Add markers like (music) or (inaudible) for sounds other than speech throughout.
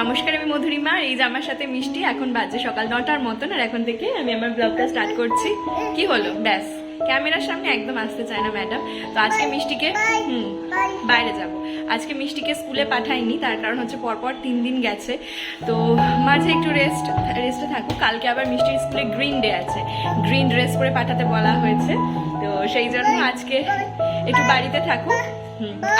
নমস্কার, আমি মধুরিমা। এই যে আমার সাথে মিষ্টি, এখন বাজে সকাল নটার মতন, আর এখন থেকে আমি আমার ব্লগটা স্টার্ট করছি। কি হলো? ব্যাস। ক্যামেরার সামনে একদম আসতে চায় না ম্যাডাম। তো আজকে মিষ্টিকে, হুম, বাইরে যাব। আজকে মিষ্টিকে স্কুলে পাঠাইনি তার কারণ হচ্ছে পরপর তিন দিন গেছে। তো মাঝে একটু রেস্ট রেস্টে থাকুক। কালকে আবার মিষ্টির স্কুলে গ্রিন ডে আছে। গ্রিন ড্রেস করে পাঠাতে বলা হয়েছে। তো সেই জন্য আজকে একটু বাড়িতে থাকুক।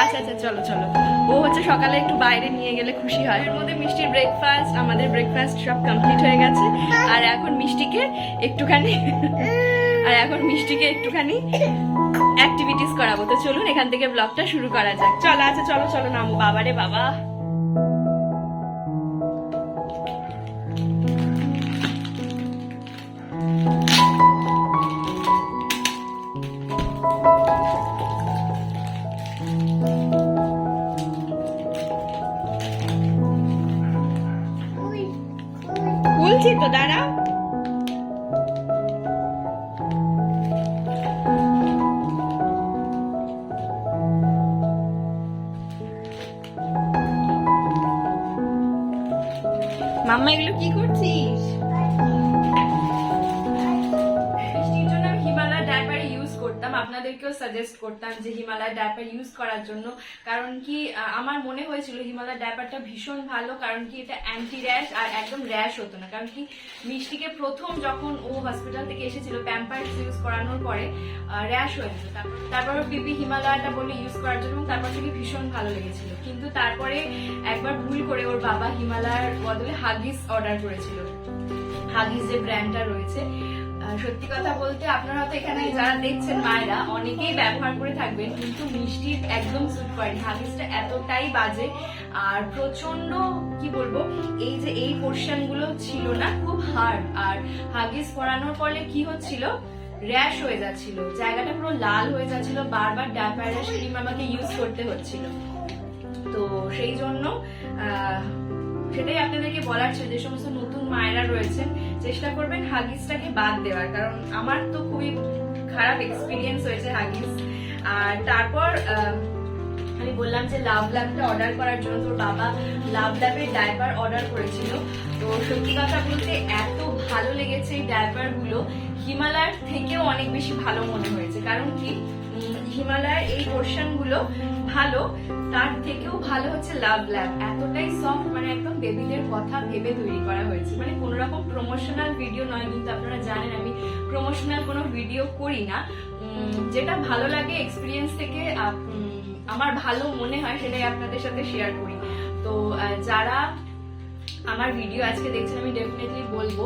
আচ্ছা আচ্ছা চলো চলো। ও হচ্ছে সকালে একটু বাইরে নিয়ে গেলে খুশি হয়। এর মধ্যে মিষ্টির ব্রেকফাস্ট আমাদের ব্রেকফাস্ট সব কমপ্লিট হয়ে গেছে। আর এখন মিষ্টিকে একটুখানি আর এখন মিষ্টিকে একটুখানি অ্যাক্টিভিটিস করাবো। তো চলুন, এখান থেকে ব্লগটা শুরু করা যাক। চলো আচ্ছা চলো চলো, নামো বাবা। রে বাবা তো, দাঁড়া। মাম্মা এগুলো কি করছিস? আপনাদেরকেও সাজেস্ট করতাম যে হিমালয় ডাইপার ইউজ করার জন্য। কারণ কি আমার মনে হয়েছিল হিমালয় ডাইপারটা ভীষণ ভালো, কারণ কি এটা অ্যান্টি র্যাশ আর একদম র্যাশ হতো না। কারণ কি, মিষ্টিকে প্রথম যখন ও হসপিটাল থেকে এসেছিল প্যাম্পার্স ইউজ করানোর পরে র্যাশ হয়েছিল তারপর পিপি হিমালয়টা বলে ইউজ করার জন্য তারপর থেকে ভীষণ ভালো লেগেছিল। কিন্তু তারপরে একবার ভুল করে ওর বাবা হিমালয়ের বদলে হাগিস অর্ডার করেছিল। হাগিস যে ব্র্যান্ডটা রয়েছে। সত্যি কথা বলতে আপনারা হয়তো এখানে যারা দেখছেন মায়েরা, অনেকেই ব্যবহার করে থাকবেন, কিন্তু মিষ্টির একদম স্যুট করেনি। হাগিসটা এতটাই বাজে আর প্রচণ্ড কি বলব, এই যে এই পোর্শনগুলো ছিল না, খুব হার্ড আর হাগিস পরানোর ফলে কি হচ্ছিল? র্যাশ হয়ে যাচ্ছিল। জায়গাটা পুরো লাল হয়ে যাচ্ছিল। বারবার ডায়াপার র্যাশ ক্রিম আমাকে ইউজ করতে হচ্ছিল। তো সেই জন্য সেটাই আপনাদেরকে বলার ছিল যে সমস্ত নতুন মায়েরা রয়েছেন চেষ্টা করবেন হাগিসটাকে বাদ দেওয়ার, কারণ আমার তো খুবই খারাপ এক্সপিরিয়েন্স হয়েছে হাগিস। আর তারপর আমি বললাম যে লাভ ল্যাবটা অর্ডার করার জন্য তোর বাবা লাভ ল্যাবের ডাইপার অর্ডার করেছিল। তো সত্যি কথা বলতে এত ভালো লেগেছে এই ডাইপারগুলো। হিমালয়ের থেকেও অনেক বেশি ভালো মনে হয়েছে। কারণ কি? হিমালয়ের এই পোর্শনগুলো ভালো, তার থেকেও ভালো হচ্ছে লাভ ল্যাব এতটাই সফট মানে একদম বেবিদের কথা ভেবে তৈরি করা হয়েছে। মানে কোনো রকম প্রমোশনাল ভিডিও নয়, কিন্তু আপনারা জানেন আমি প্রমোশনাল কোনো ভিডিও করি না। যেটা ভালো লাগে এক্সপিরিয়েন্স থেকে আমার ভালো মনে হয়, সেটাই আপনাদের সাথে শেয়ার করি। তো যারা আমার ভিডিও আজকে দেখছেন আমি ডেফিনেটলি বলব।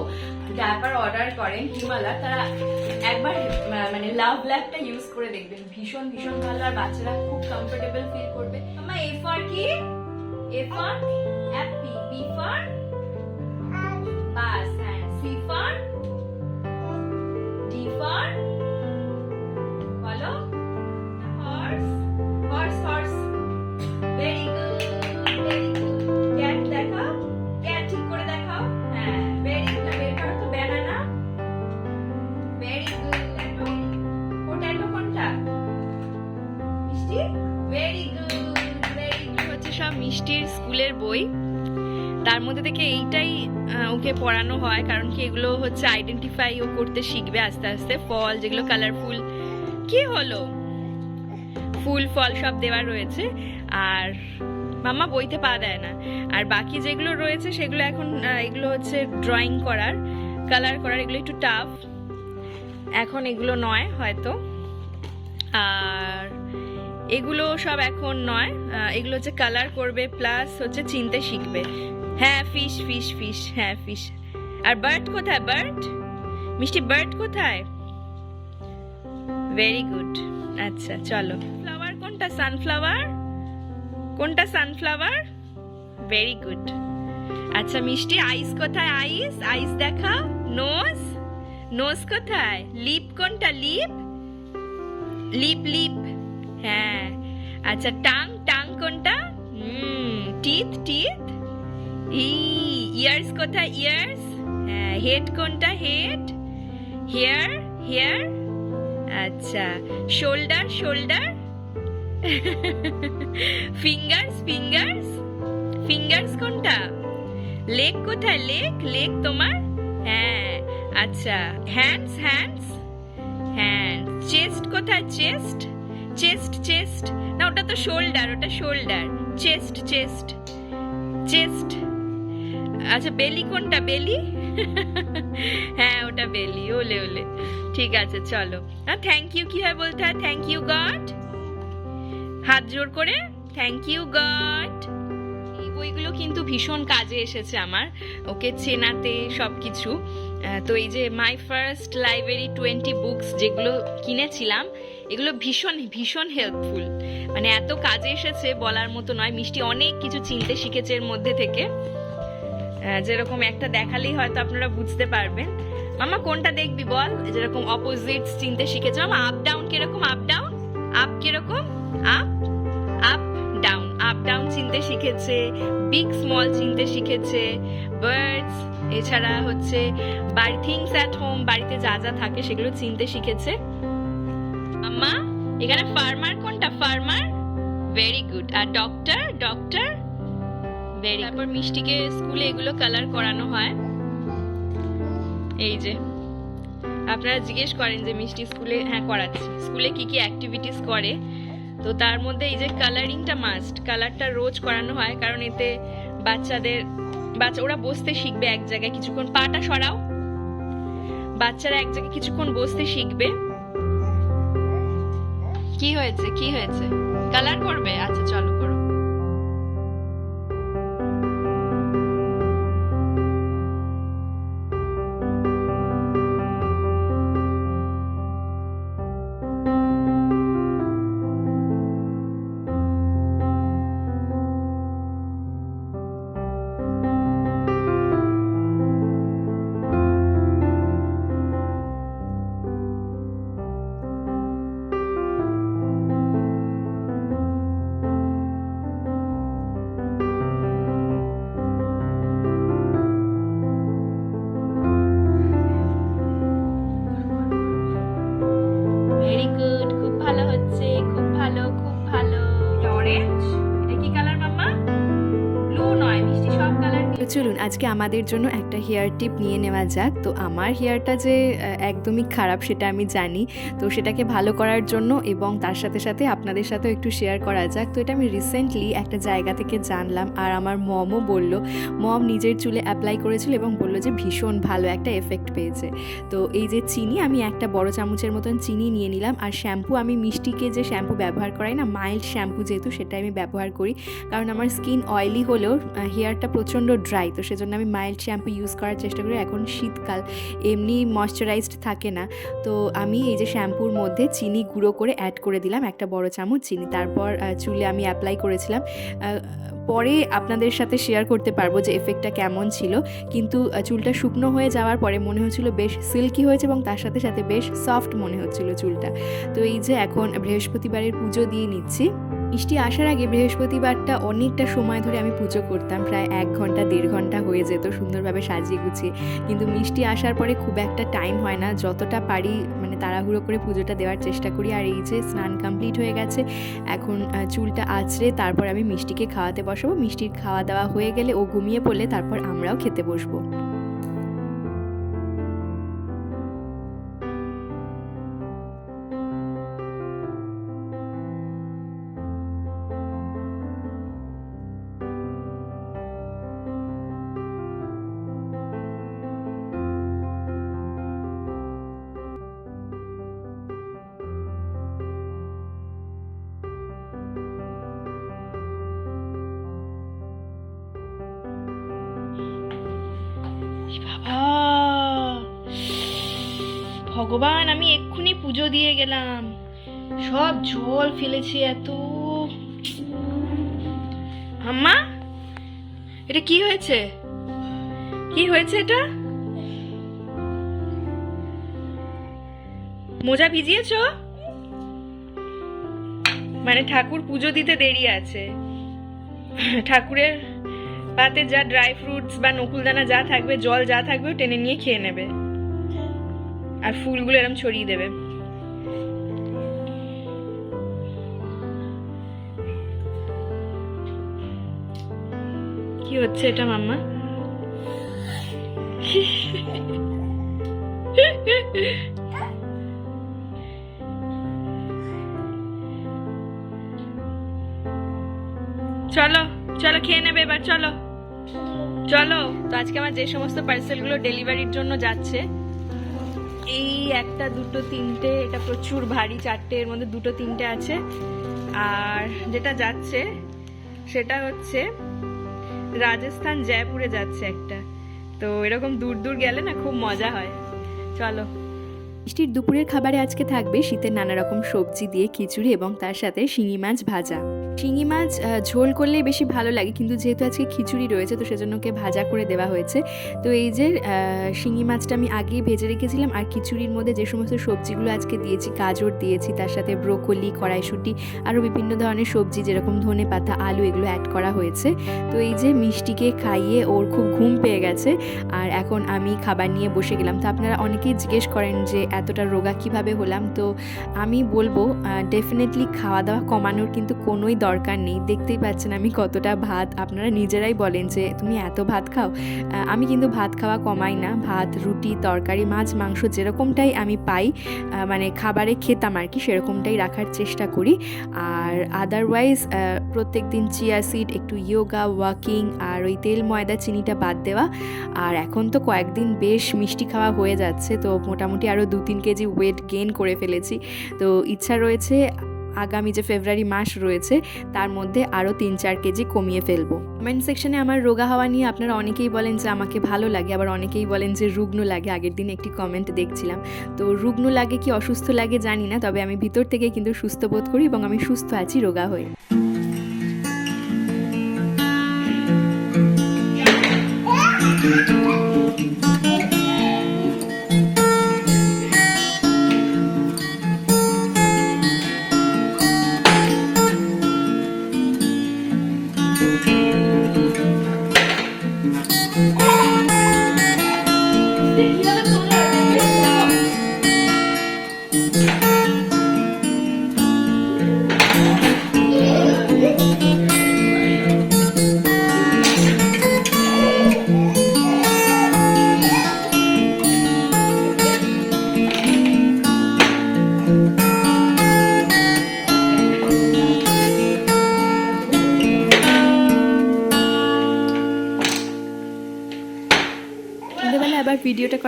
ডায়াপার অর্ডার করেন হিমালয় তারা একবার মানে লাভ ল্যাবটা ইউজ করে দেখবেন। ভীষণ ভীষণ ভালো আর বাচ্চারা খুব কমফোর্টেবল ফিল করবে। আমার এ ফর কি? A for happy B for bus হচ্ছে সব মিষ্টির স্কুলের বই। তার মধ্যে থেকে এইটাই ওকে পড়ানো হয়, কারণ কি এগুলো হচ্ছে আইডেন্টিফাই ও করতে শিখবে আস্তে আস্তে। ফল যেগুলো কালারফুল কি হলো? ফুল, ফল সব দেওয়া রয়েছে। আর মামা বইতে পা দেয় না। আর বাকি যেগুলো রয়েছে, সেগুলো এখন এগুলো হচ্ছে ড্রয়িং করার কালার করার, এগুলো একটু টাফ এখন এগুলো নয় হয়তো। আর এগুলো সব এখন নয় এগুলো হচ্ছে কালার করবে প্লাস হচ্ছে চিনতে শিখবে। হ্যাঁ ফিশ ফিশ ফিশ হ্যাঁ ফিশ আর বার্ড কোথায়? বার্ড মিষ্টি বার্ড কোথায়? ভেরি গুড আচ্ছা চলো। ফ্লাওয়ার কোনটা? সানফ্লাওয়ার কোনটা সানফ্লাওয়ার ভেরি গুড আচ্ছা মিষ্টি আইস কোথায়? আইস আইস দেখাও। নোজ নোজ কোথায়? লিপ কোনটা? লিপ লিপ লিপ হ্যাঁ। আচ্ছা টাং টাং কোনটা? হুম টিথ টিথ ই ইয়ার্স কোথায়? ইয়ার্স হ্যাঁ হেড কোনটা? হেড হেয়ার হেয়ার আচ্ছা shoulder shoulder fingers fingers fingers কোনটা? লেগ কোথায়? লেগ লেগ তোমার? হ্যাঁ আচ্ছা হ্যান্ডস হ্যান্ডস হ্যান্ড চেস্ট কোথায়? Chest chest chest. না, ওটা তো শোল্ডার, ওটা শোল্ডার। Chest chest. চেস্ট। আচ্ছা বেলি কোনটা? বেলি? (laughs) হ্যাঁ ওটা বেলি। ওলে ওলে। ঠিক আছে, চলো। হ্যাঁ থ্যাংক ইউ কি হয় বলতে হয়? থ্যাংক ইউ গড হাত জোর করে থ্যাংক ইউ গড এই বইগুলো কিন্তু ভীষণ কাজে এসেছে আমার। ওকে চেনাতে সব কিছু তো এই যে my first library twenty books যেগুলো কিনেছিলাম এগুলো ভীষণ ভীষণ হেল্পফুল মানে এত কাজে এসেছে বলার মতো নয়। মিষ্টি অনেক কিছু চিনতে শিখেছে এর মধ্যে থেকে। যেরকম একটা দেখালেই হয়তো আপনারা বুঝতে পারবেন। মামা, কোনটা দেখবি বল? যেরকম অপোজিটস চিনতে শিখেছে। মামা আপ ডাউন কীরকম? আপ ডাউন আপ কীরকম? Up up down up down চিনতে শিখেছে। বিগ স্মল চিনতে শিখেছে। বার্ডস এছাড়া হচ্ছে বাড়ি থিংস অ্যাট হোম বাড়িতে যা যা থাকে সেগুলো চিনতে শিখেছে। আম্মা, এখানে ফার্মার কোনটা? ফার্মার? ভেরি গুড আর ডক্টর ডক্টর ভেরি তারপর মিষ্টিকে স্কুলে এগুলো কালার করানো হয়। এই যে, আপনারা জিজ্ঞেস করেন যে মিষ্টি স্কুলে হ্যাঁ করাচ্ছি। স্কুলে কি কি অ্যাক্টিভিটিস করে? তো তার মধ্যে এই যে কালারিংটা মাস্ট কালারটা রোজ করানো হয়, কারণ এতে বাচ্চাদের, বাচ্চা, ওরা বসতে শিখবে এক জায়গায়। কিছুক্ষণ পাটা সরাও। বাচ্চারা এক জায়গায় কিছুক্ষণ বসতে শিখবে। কি হয়েছে? কি হয়েছে? কালার করবে? আচ্ছা চলো করো। চলুন, আজকে আমাদের জন্য একটা হেয়ার টিপ নিয়ে নেওয়া যাক। তো আমার হেয়ারটা যে একদমই খারাপ সেটা আমি জানি। তো সেটাকে ভালো করার জন্য এবং তার সাথে সাথে আপনাদের সাথেও একটু শেয়ার করা যাক। তো এটা আমি রিসেন্টলি একটা জায়গা থেকে জানলাম আর আমার মমও বলল মম নিজের চুলে অ্যাপ্লাই করেছিল এবং বলল যে ভীষণ ভালো একটা এফেক্ট পেয়েছে। তো এই যে চিনি, আমি একটা বড় চামচের মতন চিনি নিয়ে নিলাম আর শ্যাম্পু আমি মিষ্টিকে যে শ্যাম্পু ব্যবহার করাই না মাইল্ড শ্যাম্পু যেহেতু সেটা আমি ব্যবহার করি। কারণ আমার স্কিন অয়েলি হলেও হেয়ারটা প্রচণ্ড ড্রাই তো সেজন্য আমি মাইল্ড শ্যাম্পু ইউজ করার চেষ্টা করি। এখন শীতকাল, এমনি ময়শ্চারাইজড থাকে না। তো আমি এই যে শ্যাম্পুর মধ্যে চিনি গুঁড়ো করে অ্যাড করে দিলাম, একটা বড় চামচ চিনি। তারপর চুলে আমি অ্যাপ্লাই করেছিলাম। পরে আপনাদের সাথে শেয়ার করতে পারব যে এফেক্টটা কেমন ছিল। কিন্তু চুলটা শুকনো হয়ে যাওয়ার পরে মনে হচ্ছিল বেশ সিল্কি হয়েছে এবং তার সাথে সাথে বেশ সফট মনে হচ্ছিল চুলটা। তো এই যে এখন বৃহস্পতিবারের পুজো দিয়ে নিচ্ছি। মিষ্টি আসার আগে বৃহস্পতিবারটা অনেকটা সময় ধরে আমি পুজো করতাম, প্রায় এক ঘণ্টা, দেড় ঘণ্টা হয়ে যেত সুন্দরভাবে সাজিয়ে গুছিয়ে। কিন্তু মিষ্টি আসার পরে খুব একটা টাইম হয় না, যতটা পারি মানে তাড়াহুড়ো করে পুজোটা দেওয়ার চেষ্টা করি। আর এই যে স্নান কমপ্লিট হয়ে গেছে, এখন চুলটা আঁচড়ে তারপর আমি মিষ্টিকে খাওয়াতে বসাবো। মিষ্টির খাওয়া দাওয়া হয়ে গেলে ও ঘুমিয়ে পড়লে তারপর আমরাও খেতে বসবো। ভগবান, আমি এক্ষুনি পুজো দিয়ে গেলাম। সব জল ফেলেছি এত। আম্মা, এটা কি হয়েছে? কি হয়েছে এটা? মোজা ভিজিয়েছো? মানে ঠাকুর পুজো দিতে দেরি আছে। ঠাকুরের পাতে যা ড্রাই ফ্রুটস বা নকুলদানা যা থাকবে, জল যা থাকবে টেনে নিয়ে খেয়ে নেবে। আর ফুলগুলো এরম ছড়িয়ে দেবে। কি হচ্ছে এটা, মাম্মা? চলো চলো খেয়ে নেবে এবার, চলো। চলো, তো আজকে আমার যে সমস্ত পার্সেলগুলো ডেলিভারির জন্য যাচ্ছে এই একটা, দুটো, তিনটে, এটা প্রচুর ভারী, চারটে, এর মধ্যে দুটো, তিনটে আছে। আর যেটা যাচ্ছে, সেটা হচ্ছে রাজস্থান, জয়পুরে যাচ্ছে একটা। তো এরকম দূর দূর গেলে না খুব মজা হয়। চলো। মিষ্টির দুপুরের খাবারে আজকে থাকবে শীতের নানা রকম সবজি দিয়ে খিচুড়ি এবং তার সাথে শিঙি মাছ ভাজা। শিঙি মাছ ঝোল করলেই বেশি ভালো লাগে, কিন্তু যেহেতু আজকে খিচুড়ি রয়েছে, তো সেজন্য ওকে ভাজা করে দেওয়া হয়েছে। তো এই যে শিঙি মাছটা আমি আগেই ভেজে রেখেছিলাম, আর খিচুড়ির মধ্যে যে সমস্ত সবজিগুলো আজকে দিয়েছি, গাজর দিয়েছি, তার সাথে ব্রোকলি, কড়াইশুঁটি, আরও বিভিন্ন ধরনের সবজি, যেরকম ধনে পাতা, আলু, এগুলো অ্যাড করা হয়েছে। তো এই যে মিষ্টিকে খাইয়ে ওর খুব ঘুম পেয়ে গেছে, আর এখন আমি খাবার নিয়ে বসে গেলাম। তো আপনারা অনেকেই জিজ্ঞেস করেন যে এতটা রোগা কীভাবে হলাম, তো আমি বলব ডেফিনেটলি খাওয়া দাওয়া কমানোর কিন্তু কোনোই দরকার নেই। দেখতেই পাচ্ছেন আমি কতটা ভাত, আপনারা নিজেরাই বলেন যে, তুমি এত ভাত খাও? আমি কিন্তু ভাত খাওয়া কমাই না। ভাত, রুটি, তরকারি, মাছ, মাংস যেরকমটাই আমি পাই মানে খাবারে খেতাম আর কি, সেরকমটাই রাখার চেষ্টা করি। আর আদারওয়াইজ প্রত্যেক দিন চিয়া সিড একটু ইয়োগা ওয়াকিং আর ওই তেল ময়দা, চিনিটা বাদ দেওয়া। আর এখন তো কয়েকদিন বেশ মিষ্টি খাওয়া হয়ে যাচ্ছে, তো মোটামুটি আরও দু তিন কেজি ওয়েট গেইন করে ফেলেছি। তো ইচ্ছা রয়েছে, আগামী যে ফেব্রুয়ারি মাস রয়েছে, তার মধ্যে আরও তিন চার কেজি কমিয়ে ফেলব। কমেন্ট সেকশনে আমার রোগা হওয়া নিয়ে আপনারা অনেকেই বলেন যে আমাকে ভালো লাগে, আবার অনেকেই বলেন যে রুগ্ন লাগে। আগের দিন একটি কমেন্ট দেখছিলাম। তো রুগ্ন লাগে কি অসুস্থ লাগে জানি না, তবে আমি ভিতর থেকে কিন্তু সুস্থ বোধ করি এবং আমি সুস্থ আছি রোগা হয়ে।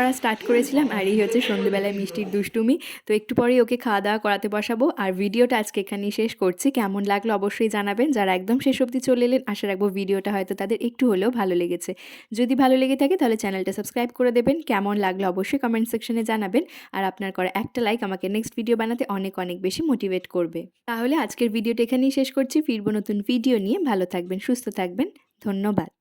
করা স্টার্ট করেছিলাম আর এই হচ্ছে সন্ধ্যেবেলায় মিষ্টির দুষ্টুমি। তো একটু পরেই ওকে খাওয়া দাওয়া করাতে বসাবো। আর ভিডিওটা আজকে এখানেই শেষ করছি। কেমন লাগল অবশ্যই জানাবেন। যারা একদম শেষ অবধি চলে এলেন, আশা রাখব ভিডিওটা হয়তো তাদের একটু হলেও ভালো লেগেছে। যদি ভালো লেগে থাকে তাহলে চ্যানেলটা সাবস্ক্রাইব করে দেবেন। কেমন লাগল অবশ্যই কমেন্ট সেকশনে জানাবেন। আর আপনার করা একটা লাইক আমাকে নেক্সট ভিডিও বানাতে অনেক অনেক বেশি মোটিভেট করবে। তাহলে আজকের ভিডিওটা এখানেই শেষ করছি। ফিরবো নতুন ভিডিও নিয়ে। ভালো থাকবেন, সুস্থ থাকবেন। ধন্যবাদ।